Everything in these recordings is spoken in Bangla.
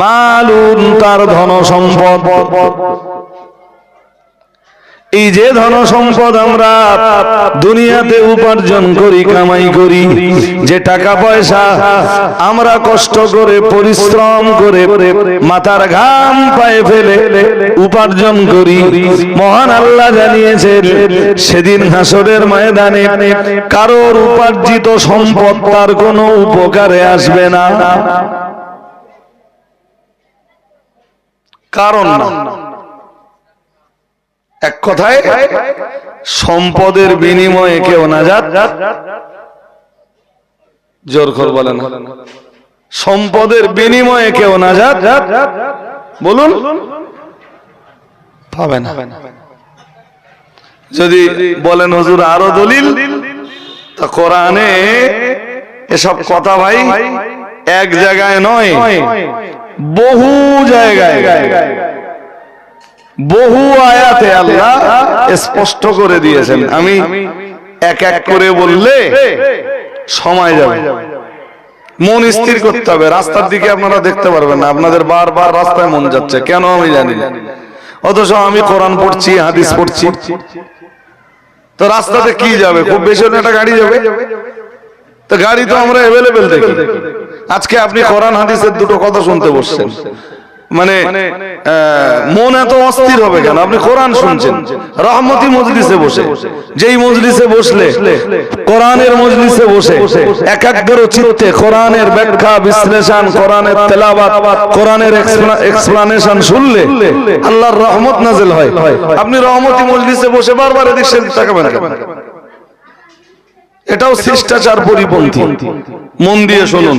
মালুন তার ধন সম্পদ। এই যে ধন সম্পদ আমরা দুনিয়াতে উপার্জন করি, কামাই করি, যে টাকা পয়সা আমরা কষ্ট করে, পরিশ্রম করে, মাথার ঘাম পায়ে ফেলে উপার্জন করি। মহান আল্লাহ জানিয়েছেন, সেদিন হাসরের ময়দানে কারোর উপার্জিত সম্পদ তার কোনো উপকারে আসবে না। কারণ না। এক কথায় সম্পদের বিনিময়ে কেউ না যাত জোর খোর বলেন। সম্পদের বিনিময়ে কেউ না যাত বলুন পাবে না। যদি বলেন হজুর আরও দলিল তা কোরআনে এসব কথা ভাই এক জায়গায় নয়। বহু জায়গায়, বহু আয়াতে আল্লাহ স্পষ্ট করে দিয়েছেন। আমি এক এক করে বললে সময় যাবে। মন স্থির করতে হবে। রাস্তার দিকে আপনারা দেখতে পারবেন না। আপনাদের বারবার রাস্তায় মন যাচ্ছে। কেন আমি জানি না। অথচ আমি কোরআন পড়ছি, হাদিস পড়ছি। তো রাস্তাতে কি যাবে? খুব বেশি একটা গাড়ি যাবে। তো গাড়ি তো আমরা অ্যাভেলেবেল দেখি। আজকে আপনি কোরআন হাদিসের দুটো কথা শুনতে বসছেন। মানে মন এত অস্থির হবে কেন? আপনি কোরআন শুনছেন। রহমতি মজলিসে বসে। যেই মজলিসে বসলে কোরআনের মজলিসে বসে। একাগ্র চিত্তে কোরআনের ব্যাখ্যা বিশ্লেষণ কোরআনের তেলাবাত কোরআনের এক্সপ্লানেশন শুনলে আল্লাহর রহমত নাজেল হয়। আপনি রহমতি মজলিসে বসে বারবার এদিক সেদিক তাকাবেন? এটাও শিষ্টাচার পরিপন্থী। মন দিয়ে শুনুন।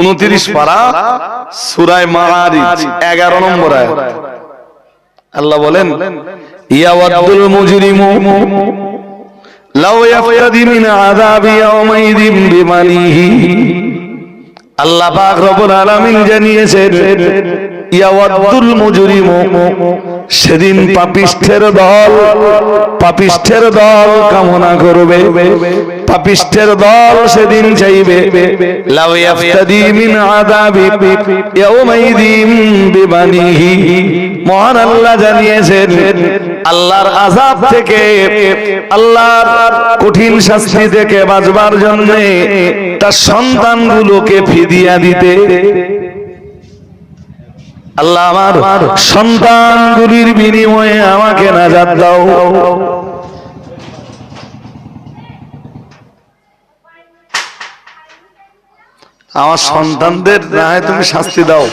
উনত্রিশ পারা সুরায় মারিজ এগারো নম্বর আল্লাহ বলেন ইয়াওয়াদুল মুজরিমু লাউ ইয়াফতাদি মিন আযাবি ইয়াওমাইযিন বিমানিহি। আল্লাহ পাক রব্বুল আলামিন জানিয়েছেন ইয়াওয়াদুল মুজরিমু, সেদিন পাপিষ্ঠের দল পাপিষ্ঠের দল কামনা করবে, পাপিষ্ঠের দল সেদিন চাইবে। লাউ ইয়াফতাদি মিন আযাবি ইয়াওমাইযিন বিমানিহি মহান আল্লাহ জানিয়েছেন, আল্লাহর আযাব থেকে আল্লাহর কঠিন শাস্তি থেকে বাঁচবার জন্য তার সন্তানগুলোকে ফিদিয়া দিতে। আল্লাহ আমার সন্তানগুলির বিনিময়ে আমাকে নাজাত দাও। আমার সন্তানদের না হয় তুমি শাস্তি দাও।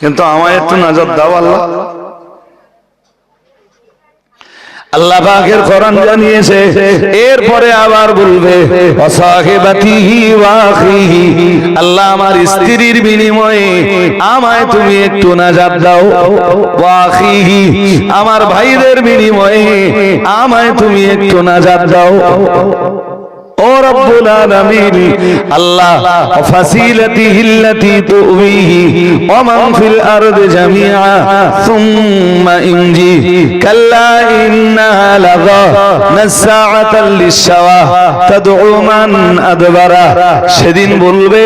কিন্তু আমায় একটু নাজাত দাও আল্লাহ। আল্লাহ পাকের কোরআন জানিয়েছে, এরপরে আবার বলবে আল্লাহ আমার স্ত্রীর বিনিময়ে আমায় তুমি একটু নাজাত দাও আমার ভাইদের বিনিময়ে আমায় তুমি একটু নাজাত দাও। ও সেদিন বলবে,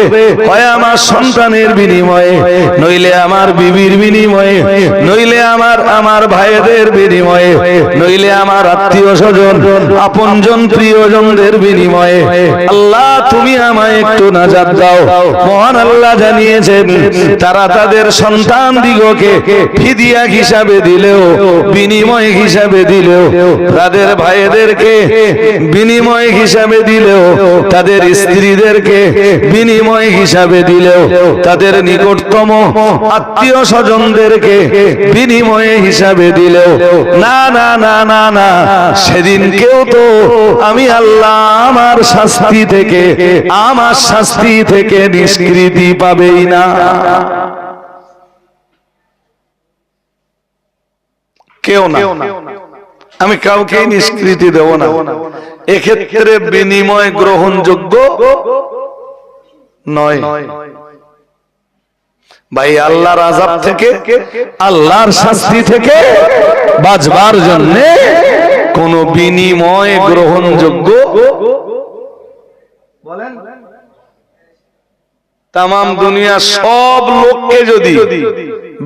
হয় আমার সন্তানের বিনিময়ে, নইলে আমার বিবির বিনিময়ে, নইলে আমার আমার ভাইদের বিনিময়ে, নইলে আমার আত্মীয় স্বজন আপনজন প্রিয়জনদের বিনিময়ে আল্লাহ, তুমি আমায় একটু নাজাত দাও। মহান আল্লাহ জানিয়েছেন, তারা তাদের সন্তান দিগকে ফিদিয়া হিসাবে দিলেও, বিনিময় হিসাবে দিলেও, তাদের ভাইদেরকে বিনিময় হিসাবে দিলেও, তাদের স্ত্রীদেরকে বিনিময় হিসাবে দিলেও, তাদের নিকটতম আত্মীয় স্বজনদেরকে বিনিময়ে হিসাবে দিলেও, না না না না না সেদিন কেউ তো আমি আল্লাহ আমার শাস্তি থেকে, আমার শাস্তি থেকে নিষ্কৃতি পাবেই না। কেউ না। আমি কাউকে নিষ্কৃতি দেব না। এক্ষেত্রে বিনিময় গ্রহণযোগ্য নয়। ভাই, আল্লাহর আজাব থেকে, আল্লাহর শাস্তি থেকে বাঁচবার জন্য কোন বিনিময় গ্রহণযোগ্য বলেন। তাম দুনিয়া সব লোককে যদি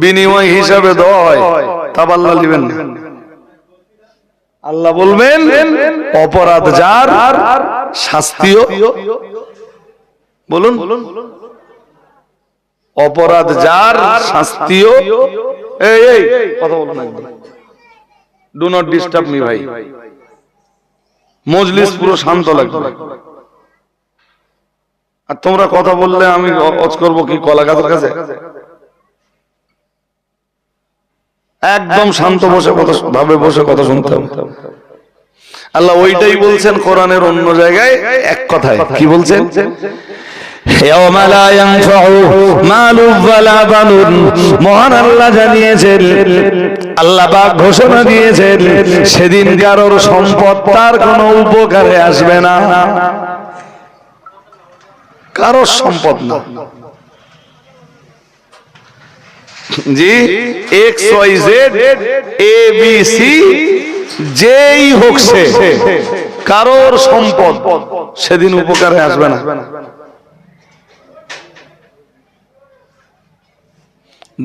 বিনিময় হিসাবে দেওয়া হয় আল্লাহ দিবেন আল্লাহ বলবেন অপরাধ যার শাস্তিও। বলুন। অপরাধ যার শাস্তিও। এই এই কথা বলুন ডু নট ডিস্টার্ব মি ভাই। মজলিস পুরো শান্ত লাগবে। আর তোমরা কথা বললে আমি অজ করব কি কলা গাছের কাছে? একদম শান্ত বসে কথা ভাবে বসে কথা শুনতাম আল্লাহ ওইটাই বলছেন কোরআনের অন্য জায়গায় এক কথায়। কি বলছেন? মহান আল্লাহ জানিয়েছেন, আল্লাহ ঘোষণা দিয়েছেন সেদিন কারোর সম্পদ তার কোন উপকারে আসবে না। কারোর সম্পদ না। G X Y Z A B C যেই হোক সে, কারোর সম্পদ সেদিন উপকারে আসবে না।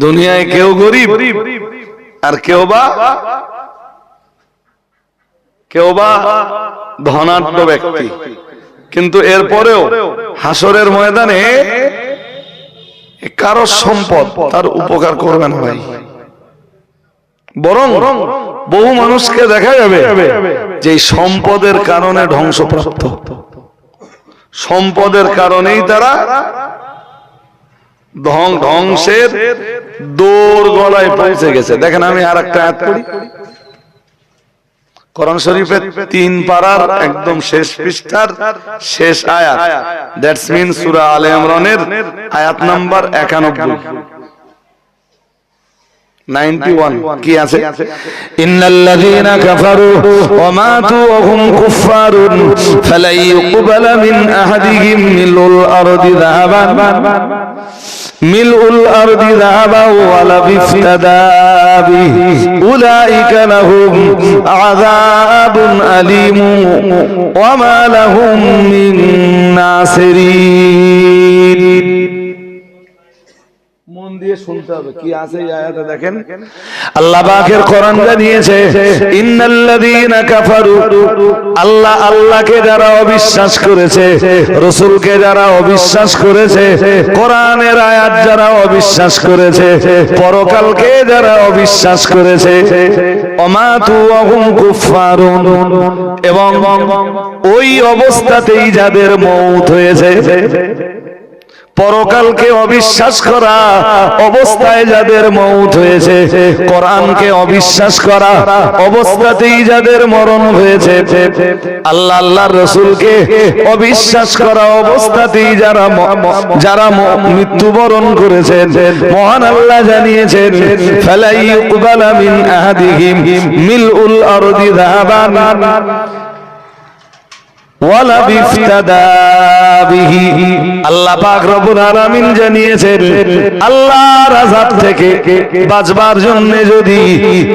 দুনিয়ায় কেউ গরিব আর কেউ বা কেউ বা ধনাঢ্য ব্যক্তি। কিন্তু এরপরেও হাসরের ময়দানে কারও সম্পদ তার উপকার করবে না ভাই। বরং বহু মানুষকে দেখা যাবে যে সম্পদের কারণে ধ্বংসপ্রাপ্ত। সম্পদের কারণেই তারা ধ্বং ধ্বংসের দৌড় গলায় পৌঁছে গেছে। দেখেন আমি আর একটা আয়াত করি কোরআন শরীফের তিন পারার একদম শেষ পৃষ্ঠার শেষ আয়াত। দ্যাটস মিন সূরা আলে ইমরানের আয়াত নাম্বার 91 91 কি আছে? ইন্নাল্লাযীনা কাফারু ওয়া মাতু ওয়া হুম কুফফারুন ফালাই ইউকবালা মিন আহাদিহিম মিলুল আরদি যাহাবান। ملء الأرض ذهبا ولو افتدى به أولئك لهم عذاب أليم. وما لهم من ناصرين. দিয়ে শুনতে হবে। কি আছে আয়াতে দেখেন? আল্লাহ পাকের কোরআন জানিয়েছে, ইন্নাল্লাযীনা কাফারু, আল্লাহ আল্লাহকে যারা অবিশ্বাস করেছে, রাসূলকে যারা অবিশ্বাস করেছে, কোরআনের আয়াত যারা অবিশ্বাস করেছে, পরকালকে যারা অবিশ্বাস করেছে অমাতু ওয়াহুম কুফফারুন, এবং ওই অবস্থাতেই যাদের মৌত হয়েছে। পরকালকে অবিশ্বাস করা অবস্থায় যাদের মৌত হয়েছে, কোরআনকে অবিশ্বাস করা অবস্থাতেই যাদের মরণ হয়েছে, আল্লাহ আল্লাহর রসুলকে অবিশ্বাস করা অবস্থাতেই যারা যারা মৃত্যুবরণ করেছেন, মহান আল্লাহ জানিয়েছেন, ফালাই ইউকবালা মিন আহাদিহিম মিলউল আরদি যাহাবান আল্লাহ পাক রব্বুল আলামিন জানিয়েছেন আল্লাহর আযাব থেকে বাঁচবার জন্য যদি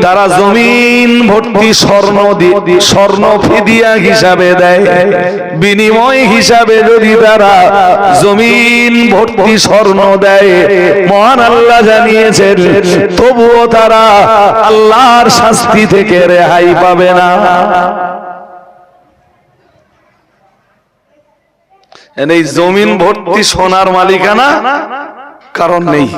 তারা জমিন ভর্তি স্বর্ণ স্বর্ণ ফিদিয়া হিসাবে দেয় বিনিময় হিসাবে যদি তারা জমিন ভর্তি স্বর্ণ দেয় মহান আল্লাহ জানিয়েছেন তবুও তারা আল্লাহর শাস্তি থেকে রেহাই পাবে না। এই জমিন ভর্তি সোনার মালিকানা কারণ নেই।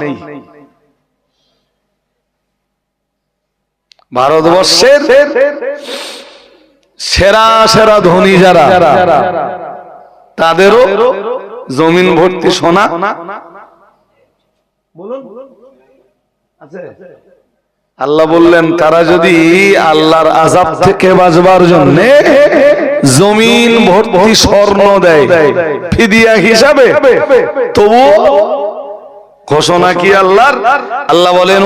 ভারতবর্ষের সেরা সেরা ধনী যারা তাদেরও জমিন ভর্তি সোনা। আল্লাহ বললেন তারা যদি আল্লাহর আজাব থেকে বাঁচবার জন্যে জমিন ভর্তি স্বর্ণ দেয়। ফিদিয়া হিসাবে তবু ঘোষণা কি আল্লাহর? আল্লাহ বলেন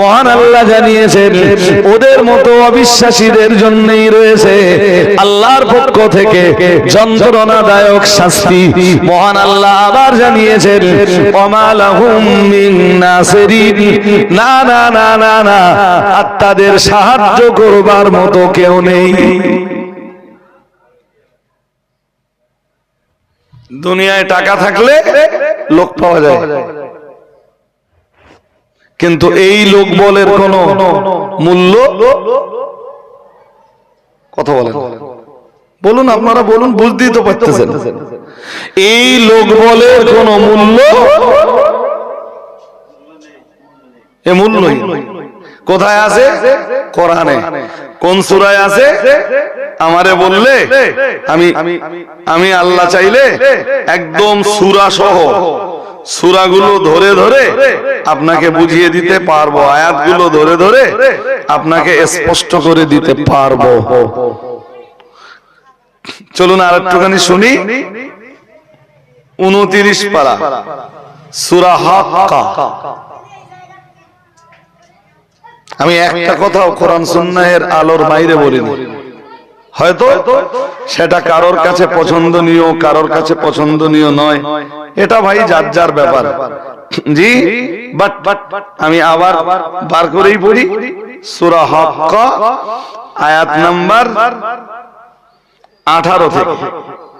মহান আল্লাহ জানিয়েছেন, ওদের মতো অবিশ্বাসীদের জন্যই রয়েছে আল্লাহর পক্ষ থেকে যন্ত্রণাদায়ক শাস্তি। মহান আল্লাহ আবার জানিয়েছেন না না না না না, আত্মাদের সাহায্য করবার মতো কেউ নেই। দুনিয়ায় টাকা থাকলে লোক পাওয়া যায়। কিন্তু এই লোক বলের কোন মূল্য কথা বলেন বলুন, আপনারা বলুন, বুঝতেই তো পারতেছেন। এই লোক বলের কোন মূল্য এ মূল্যই। কোথায় আছে? কোরআনে। কোন সুরায় আছে? আমারে বললে, আমি আমি আল্লাহ চাইলে একদম সূরা সহ সুরাগুলো ধরে ধরে আপনাকে বুঝিয়ে দিতে পারব, আয়াতগুলো ধরে ধরে আপনাকে স্পষ্ট করে দিতে পারব। চলুন আর একটুখানি শুনি। উনতিরিশ পারা, সূরা হাক্কা। আমি একটা কথাও কোরআন সুন্নাহের আলোর বাইরে বলিনি। হয়তো সেটা কারোর কাছে পছন্দনীয়, কারোর কাছে পছন্দনীয় নয়। এটা ভাই যার যার ব্যাপার। জি বাট বাট আমি আবার বার করেই পড়ি। সূরা হাক্কা আয়াত নাম্বার আঠারো থেকে।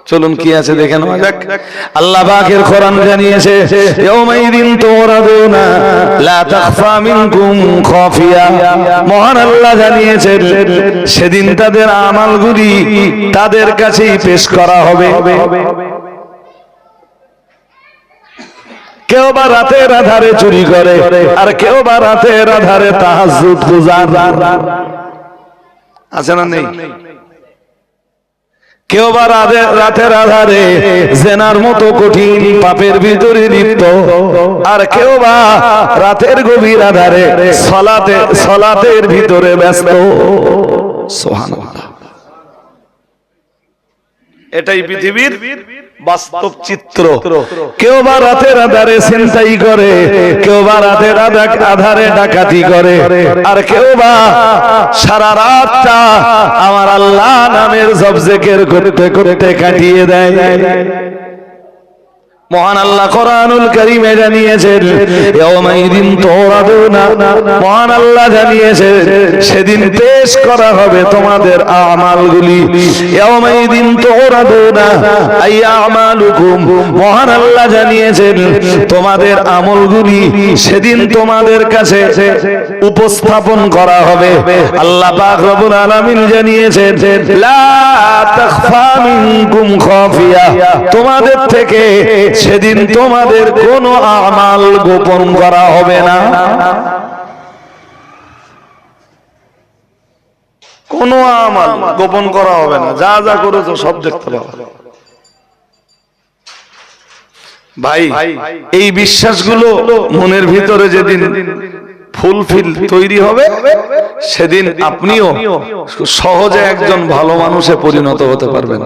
চলুন কি আছে দেখে নেওয়া যাক। আল্লাহ পাকের কোরআন জানিয়েছে ইয়াউমাইদিন তুরাদুনা লা তাখফা মিনকুম খাফিয়া। মহান আল্লাহ জানিয়েছেন সেদিন তাদের আমালগুলি তাদের কাছেই পেশ করা হবে। কেউ বা রাতের আধারে চুরি করে আর কেউ বা রাতের আধারে তাহাজ্জুদ গুজার। আছে না নেই? কেউ বা রাতে- রাতের আধারে জেনার মতো কঠিন পাপের ভিতরে লিপ্ত। আর কেউ বা রাতের গভীর আধারে সলাতে সলাতের ভিতরে ব্যস্ত। সোহান এটাই পৃথিবীর বাস্তব চিত্র। কেউ বা রাতের আধারে সেন্টাই করে কেউ বা রাতের আধা- আধারে ডাকাতি করে। আর কেউ বা সারা রাতটা আমার আল্লাহ নামের জবজেকের করতে করতে কাটিয়ে দেয়। মহান আল্লাহ কোরআনুল কারীমে জানিয়েছেন, ইয়াউমাইদিন তুরাদুনা। মহান আল্লাহ জানিয়েছেন, সেদিন পেশ করা হবে তোমাদের আমালগুলি। ইয়াউমাইদিন তুরাদুনা, আই আমালুকুম। মহান আল্লাহ জানিয়েছেন, তোমাদের আমলগুলি সেদিন তোমাদের কাছে উপস্থাপন করা হবে। আল্লাহ পাক রব্বুল আলামিন জানিয়েছেন, লা তাখফা মিনকুম খাফিয়া। তোমাদের থেকে সেদিন তোমাদের কোনো আমাল গোপন করা হবে না। কোনো আমাল গোপন করা হবে না। যা যা করেছ সব দেখতে পাবে। ভাই এই বিশ্বাসগুলো মনের ভিতরে যেদিন ফুলফিল তৈরি হবে সেদিন আপনিও সহজে একজন ভালো মানুষে পরিণত হতে পারবেন।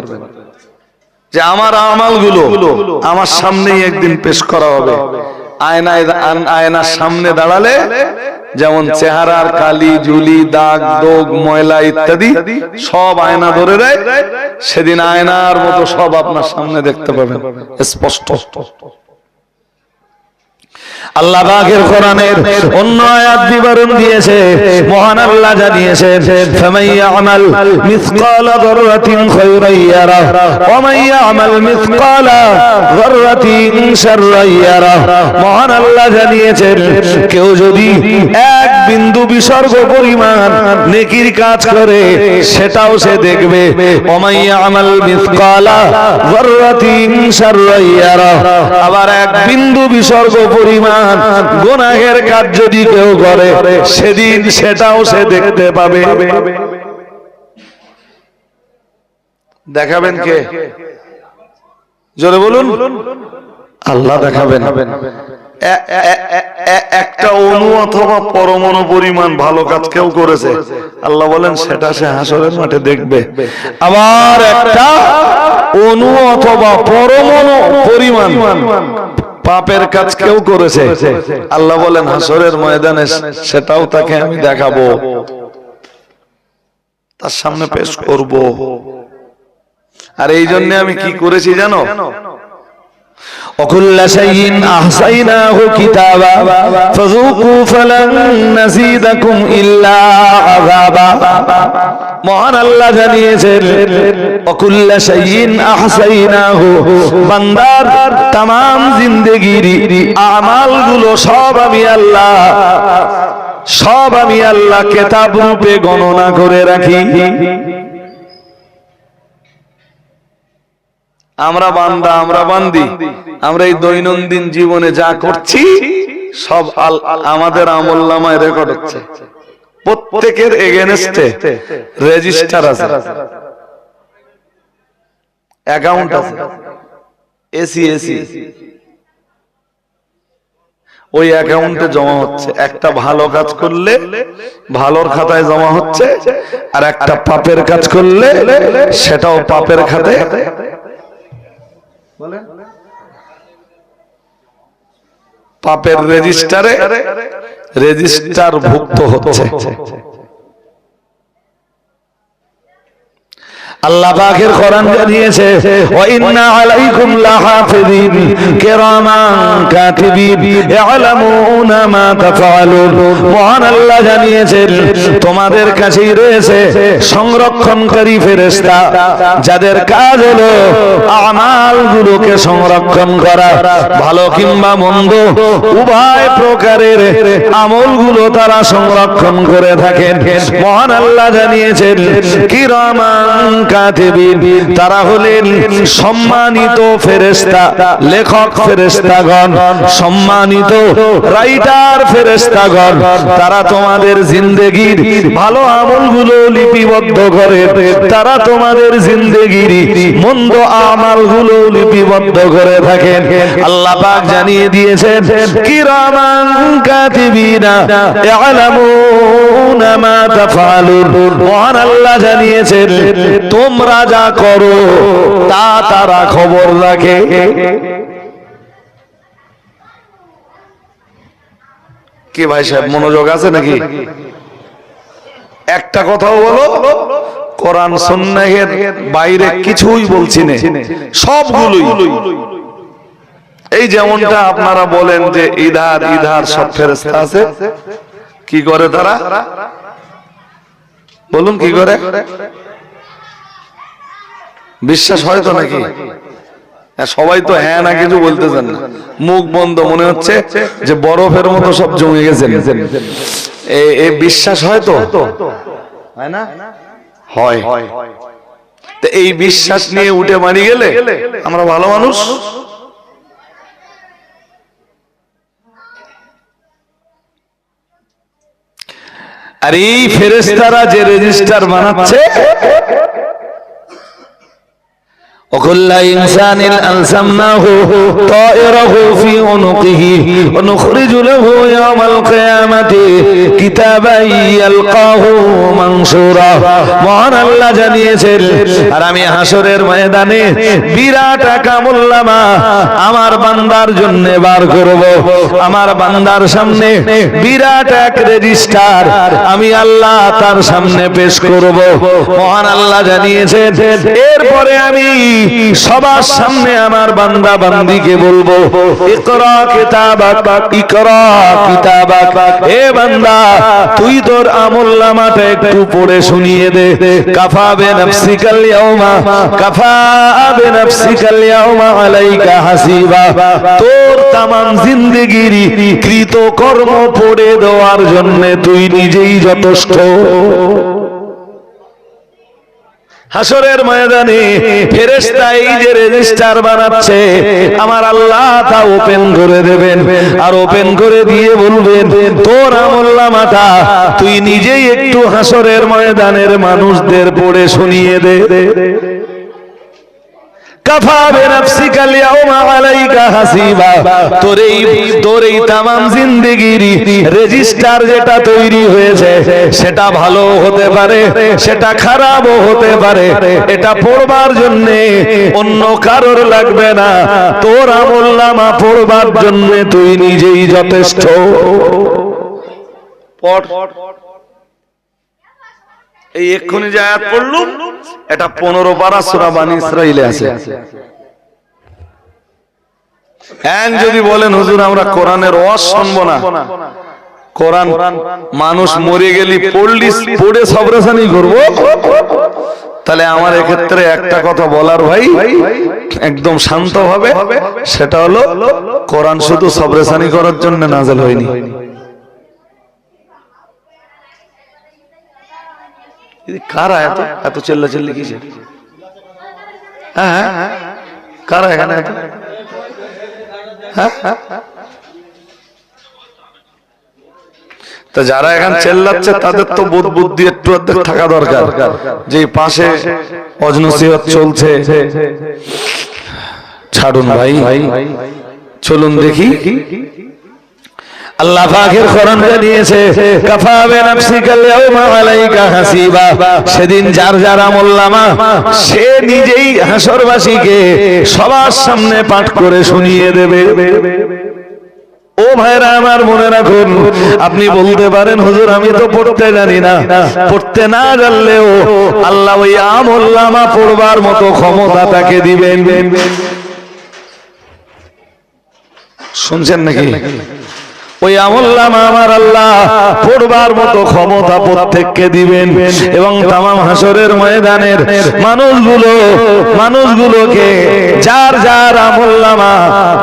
যে আমার আমালগুলো আমার সামনেই একদিন পেশ করা হবে। আয়নায় আয়নার সামনে দাঁড়ালে যেমন চেহারার কালি জুলি দাগ দোগ ময়লা ইত্যাদি সব আয়না ধরে দেয়। সেদিন আয়নার মতো সব আপনার সামনে দেখতে পাবেন। স্পষ্ট। আল্লাহ পাকের কোরআনের অন্য আয়াত বিবরণ দিয়েছে, মহান আল্লাহ জানিয়েছে ফামান ইয়ামাল মিসকালা যাররাতিন খায়রান ইয়ারা ওয়া মান ইয়ামাল মিসকালা যাররাতিন শাররান ইয়ারা। মহান আল্লাহ জানিয়েছেন, কেউ যদি এক বিন্দু বিসর্গ পরিমাণ নেকির কাজ করে, সেটাও সে দেখবে ওয়া মান ইয়ামাল মিসকালা যাররাতিন শাররান ইয়ারা। আবার এক বিন্দু বিসর্গ পরিমাণ গোনাহের কাজ যদি কেউ করে, সেদিন সেটাও সে দেখতে পাবে। দেখাবেন কে? জোরে বলুন। আল্লাহ দেখাবেন। একটা অনু অথবা পরমাণু পরিমাণ ভালো কাজ কেউ করেছে। আল্লাহ বলেন, সেটা সে হাসরের মাঠে দেখবে। আবার একটা অনু অথবা পরমাণু পরিমাণ পাপের কাজ কেউ করেছে। আল্লাহ বলেন হাসরের ময়দানে সেটাও তাকে আমি দেখাবো। তার সামনে পেশ করব। আর এই জন্য আমি কি করেছি জানো? وكل شيء أحصيناه كتابا فذوقوا فلن نزيدكم إلا عذابا. মহান আল্লাহ জানিয়েছেন অকুল্লা শাইন আহসাইনাহু বান্দার তাম জিন্দেগির আমালগুলো সব আমি আল্লাহ, সব আমি আল্লাহ কেতাব রূপে গণনা করে রাখি। আমরা বান্দা, আমরা বান্দি। আমরা এই দৈনন্দিন জীবনে যা করছি, সব আমাদের আমল নামায় রেকর্ড হচ্ছে। প্রত্যেকের এগেনস্টে রেজিস্টার আছে। অ্যাকাউন্ট আছে। এসি এসি ওই অ্যাকাউন্টে জমা হচ্ছে। একটা ভালো কাজ করলে ভালোর খাতায় জমা হচ্ছে, আর একটা পাপের কাজ করলে সেটাও পাপের খাতায় পাপের রেজিস্টারে রেজিস্টার ভুক্ত হচ্ছে। আল্লাহ পাকের কোরআন জানিয়েছে ওয়া ইন্না আলাইকুম লাহাফিজিন কিরামান কাতিবিন ইয়ালামুনা মা তাফআলুন। মহান আল্লাহ জানিয়েছেন, তোমাদের কাছেই রয়েছে সংরক্ষণকারী ফেরেশতা, যাদের কাজ হলো আমালগুলোকে সংরক্ষণ করা। ভালো কিংবা মন্দ, উভয় প্রকারের আমলগুলো তারা সংরক্ষণ করে থাকেন। মহান আল্লাহ জানিয়েছেন, কিরামান কাতিবিন তারা হলেন সম্মানিত ফেরেশতা, লেখক ফেরেশতাগণ, সম্মানিত রাইটার ফেরেশতাগণ। তারা তোমাদের জিন্দেগির ভালো আমলগুলো লিপিবদ্ধ করে, তারা তোমাদের জিন্দেগির মন্দ আমালগুলো লিপিবদ্ধ করে থাকেন। আল্লাহ পাক জানিয়ে দিয়েছেন, কিরামান কাতিবিনা ইয়ালামুনা মা তাফআলুন মহান আল্লাহ জানিয়েছেন তোমরা যা করো, তা তারা খবর রাখে। কি ভাই সাহেব, মনোযোগ আছে নাকি? একটা কথাও বলো, কোরআন সন্ন্যাহের বাইরে কিছুই বলছি না, সবগুলোই। এই যেমনটা আপনারা বলেন যে ইধার ইধার সব ফেরেস্তা আছে, কি করে তারা? বলুন কি করে? বিশ্বাস হয় তো নাকি? হ্যাঁ, সবাই তো হ্যাঁ না কিছু বলতেছেন না। মুখ বন্ধ মনে হচ্ছে যে বরফের মতো সব জমে গেছে এ- বিশ্বাস হয় তো? হয় না? হয়। এই বিশ্বাস নিয়ে উঠে মারি গেলে আমরা ভালো মানুষ? আর এই ফেরেশতারা যে রেজিস্টার বানাচ্ছে وكل إنسان ألزمناه طائره في عنقه ونخرج له يوم القيامة كتابا يلقاه منشورا মহান আল্লাহ জানিয়েছেন আর আমি হাসরের ময়দানে বিরাট কামুল্লামা আমার বান্দার জন্য বার করব আমার বান্দার সামনে বিরাট এক রেজিস্টার আমি আল্লাহ তার সামনে পেশ করব মহান আল্লাহ জানিয়েছেন এরপরে আমি সবার সামনে আমার বান্দা বান্দিকে বলব তুই তোর আমলনামাটা একটু পড়ে শুনিয়ে দে। কাফা বে নফসিকাল ইয়াউমা, কাফা বে নফসিকাল ইয়াউমা আলাইকা হাসিবা। তোর তামাম জিন্দেগির কৃত কর্ম পড়ে দেওয়ার জন্য তুই নিজেই যথেষ্ট। হাসরের ময়দানে ফেরেশতা এই যে রেজিস্টার বানাচ্ছে, আমার আল্লাহ তা ওপেন করে দেবেন। আর ওপেন করে দিয়ে বলবেন, তোর আমল্লামাটা তুই নিজেই একটু হাসরের ময়দানের মানুষদের পড়ে শুনিয়ে দে। সেটা ভালো হতে পারে, সেটা খারাপও হতে পারে, এটা পড়বার জন্য অন্য কারোর লাগবে না। তোর আমল নামা পড়বার জন্য তুই নিজেই যথেষ্ট। পট এই এক্ষুনি যে আয়াত পড়লুম, এটা পনেরো পারা সুরা বানি ইসরাইলে আছে। যদি বলেন, হুজুর, আমরা কোরআনের ওয়াজ শুনব না। কোরআন মানুষ মরে গেলি, পড়লি, পড়ে সবরেশানি করব। তাহলে আমার এক্ষেত্রে একটা কথা বলার ভাই, একদম শান্ত হবে সেটা হলো, কোরআন শুধু সবরেশানি করার জন্য নাজেল হয়নি। কারা এত? এত? চেল্লা চেল্লি কিসে হ্যাঁ হ্যাঁ। কারা এখানে? এত হ্যাঁ। তা যারা এখন চেল্লাচ্ছে তাদের তো বোধ বুদ্ধি একটু অর্ধেক থাকা দরকার। যে পাশে অজনসিহত চলছে। ছাড়ুন ভাই। চলুন দেখি। আল্লাহ পাকের কোরআন জানিয়েছে, কাফা বিনাফসিকা আল-ইয়াওমা আলাইকা হাসিবা। সেদিন যার যার আমলনামা সে নিজেই হাসরবাসীকে সবার সামনে পাঠ করে শুনিয়ে দেবে। ও ভাইরা আমার মনে রাখুন, আপনি বলতে পারেন, হুজুর, আমি তো পড়তে জানি না। পড়তে না জানলেও আল্লাহ ওই আমলনামা পড়বার মতো ক্ষমতা তাকে দিবেন। শুনছেন নাকি? ওই আমল্লাম আমার আল্লাহ পড়বার মতো ক্ষমতা প্রত্যেককে দিবেন। এবং তামাম হাসরের ময়দানের মানুষগুলো, মানুষগুলোকে যার যার আমল্লামা,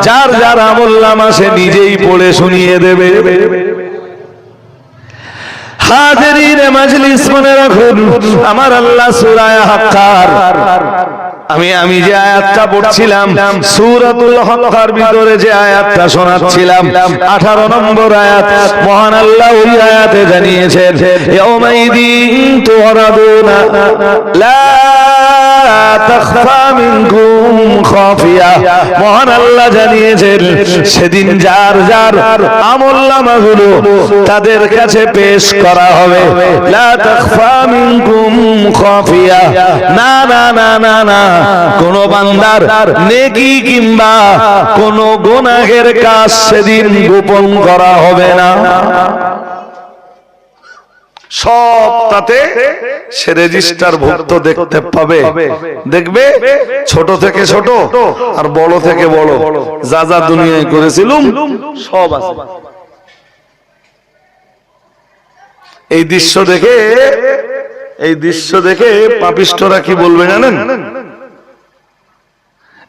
যার যার আমল্লামা সে নিজেই পড়ে শুনিয়ে দেবে। হাজিরিন মাজলিস মনে রাখুন, আমার আল্লাহ সূরা হাক্কার আমি আমি যে আয়াতটা পড়ছিলাম, সূরাতুল হলকার ভিতরে যে আয়াতটা শোনাচ্ছিলাম 18 নম্বর আয়াত, মহান আল্লাহ ওই আয়াতে জানিয়েছেন, ইয়াউমাইদিন তুরাদুনা লা মহান আল্লাহ জানিয়েছেন, সেদিন যার যার আমলনামাগুলো তাদের কাছে পেশ করা হবে। না না না না না। কোন বান্দার নেকি কিংবা কোন গুনাহের কাজ সেদিন গোপন করা হবে না। সব তাতে সে রেজিস্টার ভুক্ত দেখতে পাবে। দেখবে? ছোট থেকে ছোট আর বড় থেকে বড় যা যা দুনিয়ায় করেছিলুম সব আছে। এই দৃশ্য দেখে এই দৃশ্য দেখে পাপিষ্টরা কি বলবে জানেন?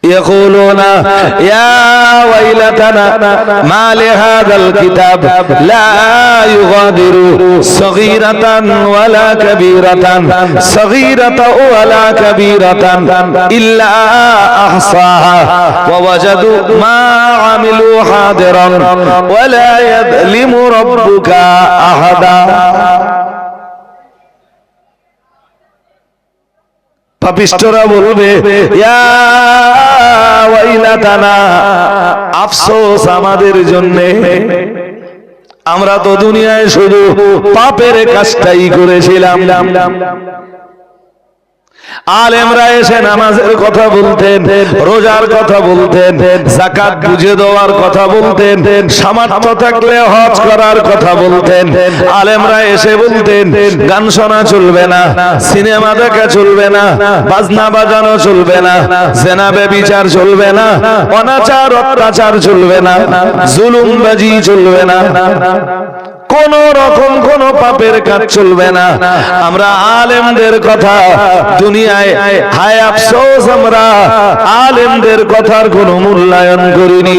يقولون يا ويلتنا ما لهذا الكتاب؟ لا يغادر صغيرة ولا كبيرة صغيرة ولا كبيرة إلا أحصاها ووجدوا ما عملوا حاضرا ولا يظلم ربك أحدا. পাপিষ্টরা বলবে আফসোস আমাদের জন্য। আমরা তো দুনিয়ায় শুধু পাপের কাজটাই করেছিলাম। আলেমরা এসে নামাজের কথা বলতেন রোজার কথা বলতেন জাকাত বুঝে দেওয়ার কথা বলতেন সামর্থ্য থাকলে হজ করার কথা বলতেন আলেমরা এসে বলতেন গান শোনা চলবে না সিনেমা দেখা চলবে না বাজনা বাজানো চলবে না জেনাবে বিচার চলবে না অনাচার অত্যাচার চলবে না জুলুমবাজি চলবে না। কোন রকম কোন পাপের কাজ চলবে না। আমরা আলেমদের কথা, দুনিয়ায়, হায় আফসোস, আমরা আলেমদের কথার কোনো মূল্যায়ন করিনি।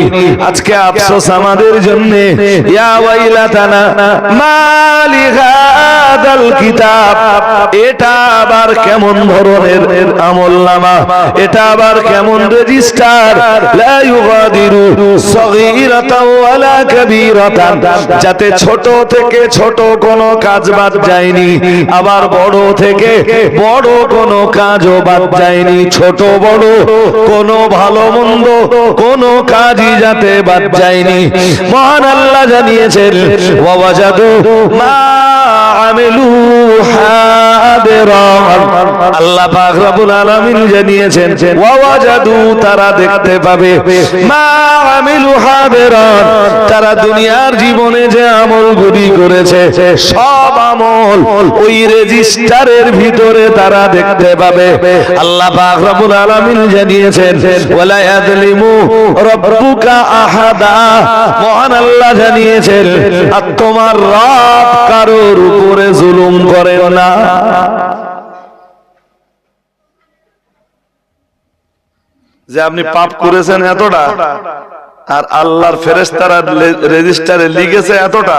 আজকে আফসোস আমাদের জন্য। ইয়া ওয়াইলাতানা, মালি হাদাল কিতাব, এটা আবার কেমন ধরনের আমলনামা? এটা আবার কেমন রেজিস্টার? লা ইউগাদিরু সগীরাতাও ওয়ালা কাবীরাতান। যাতে ছোট থেকে ছোট কোনো কাজ বাদ যায়নি। আবার বড় থেকে বড় কোনো কাজও বাদ যায়নি। ছোট বড় কোনো ভালো মন্দ কোনো কাজই যাতে বাদ যায়নি। মহান আল্লাহ জানিয়েছেন বাবা জাদু মা আমিলু আল্লাহ জানিয়েছেন তারা দেখতে পাবে। তারা দুনিয়ার জীবনে যে আমলগুলি করেছে, সব আমল ওই রেজিস্টারের ভিতরে তারা দেখতে পাবে। আল্লাহ পাক রব্বুল আলামিন জানিয়েছেন মহান আল্লাহ জানিয়েছেন, আর তোমার রব কারোর উপরে জুলুম করে না। যে আপনি পাপ করেছেন এতটা আর আল্লাহর ফেরেস্তারা রেজিস্টারে লিখেছে এতটা।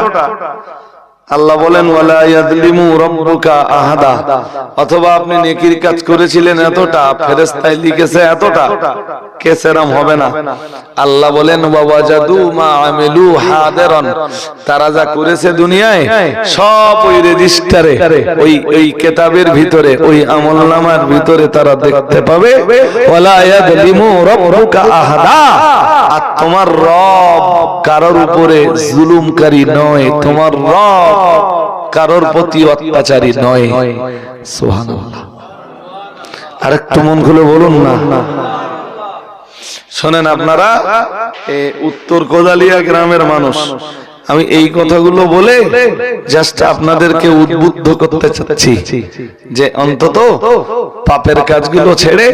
আল্লাহ বলেন আহাদা। অথবা আপনি নেকির কাজ করেছিলেন এতটা ফেরেশতায় লিখেছে এতটা, কে সেরাম হবে না। আল্লাহ বলেন বাবা জাদু মা আমিলু তারা যা করেছে দুনিয়ায়, সব ওই রেজিস্টারে, ওই ওই কিতাবের ভিতরে, ওই আমলনামার ভিতরে তারা দেখতে পাবে আহাদা। আর তোমার রব কারোর উপরে জুলুমকারী নয়, তোমার রব কারোর প্রতি অত্যাচারী নয়। সুবহানাল্লাহ। আরেকটু মন খুলে বলুন না। শোনেন আপনারা উত্তর কোদালিয়া গ্রামের মানুষ, আমি এই কথাগুলো বলে জাস্ট আপনাদেরকে উদ্বুদ্ধ করতে চাচ্ছি যে অন্তত পাপের কাজগুলো ছেড়ে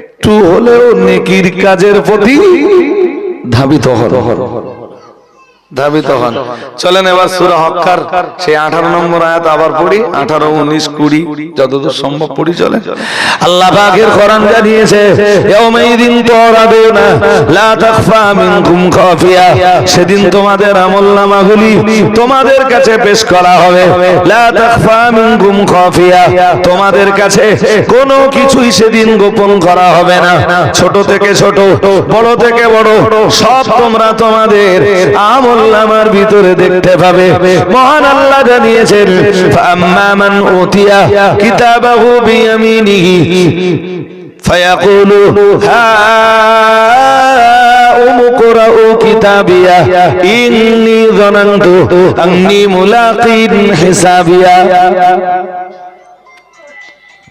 একটু হলেও নেকির কাজের প্রতি ধাবিত হর ধাবিত হন। চলেন এবার সুরা হক্কার সেই আঠারো নম্বর আয়াত আবার পড়ি আঠারো উনিশ কুড়ি যতদূর সম্ভব পড়ি চলে আল্লাহ পাকের কোরআন জানিয়েছে ইয়াউমাইদিন তুরাদুনা লা তাখফা মিনকুম খাফিয়া সেদিন তোমাদের আমলনামাগুলি তোমাদের কাছে পেশ করা হবে। লা তাখফা মিনকুম খাফিয়া তোমাদের কাছে কোনো কিছুই সেদিন গোপন করা হবে না। ছোট থেকে ছোট বড় থেকে বড় সব তোমরা তোমাদের আমলনামার ভিতরে দেখতে পাবে মহান আল্লাহ জানিয়েছেন ফাম্মা মান উতিয়া কিতাবাহু বিয়ামিনিহি فيقول هاؤم اقرءوا كتابيه إني ظننت أني ملاق حسابيه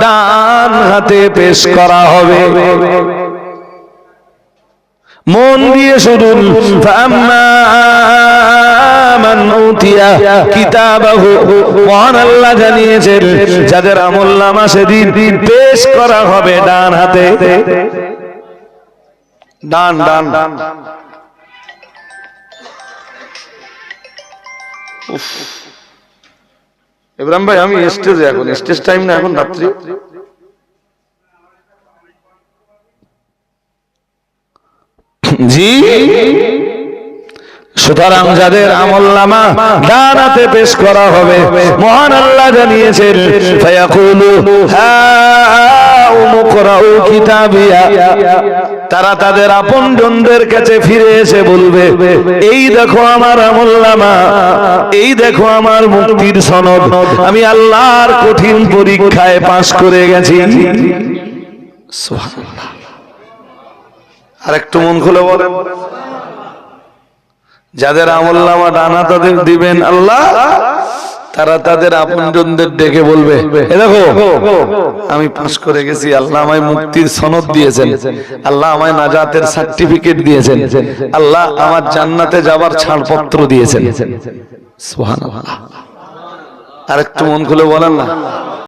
ডান হাতে পেশ করা হবে। মন দিয়ে শুনুন। জানিয়েছেন, যাদের আমলনামা সেদিন পেশ করা হবে ডান হাতে। ডান ডান। উফ। ইব্রাহিম ভাই, আমি স্টেজে এখন স্টেজ টাইম না এখন, রাত্রি। জি। সুতরাং যাদের আমল নামা ডানাতে পেশ করা হবে, মহান আল্লাহ জানিয়েছেন, ফায়াকুলু হাউমু করাউ কিতাবিয়া। তারা তাদের আপন জনদের কাছে ফিরে এসে বলবে, এই দেখো আমার আমল নামা এই দেখো আমার মুক্তির সনদ। আমি আল্লাহর কঠিন পরীক্ষায় পাশ করে গেছি। আর একটু মন খুলে বলেন। যাদের আমল নামা ডানা তাদের দিবেন আল্লাহ তারা তাদের আপনজনদের ডেকে বলবে দেখো, আমি পাস করে গেছি, আল্লাহ আমায় মুক্তির সনদ দিয়েছেন, আল্লাহ আমায় নাজাতের সার্টিফিকেট দিয়েছেন, আল্লাহ আমার জান্নাতে যাবার ছাড়পত্র দিয়েছেন। সুবহানাল্লাহ। আর একটু মন খুলে বলেন না?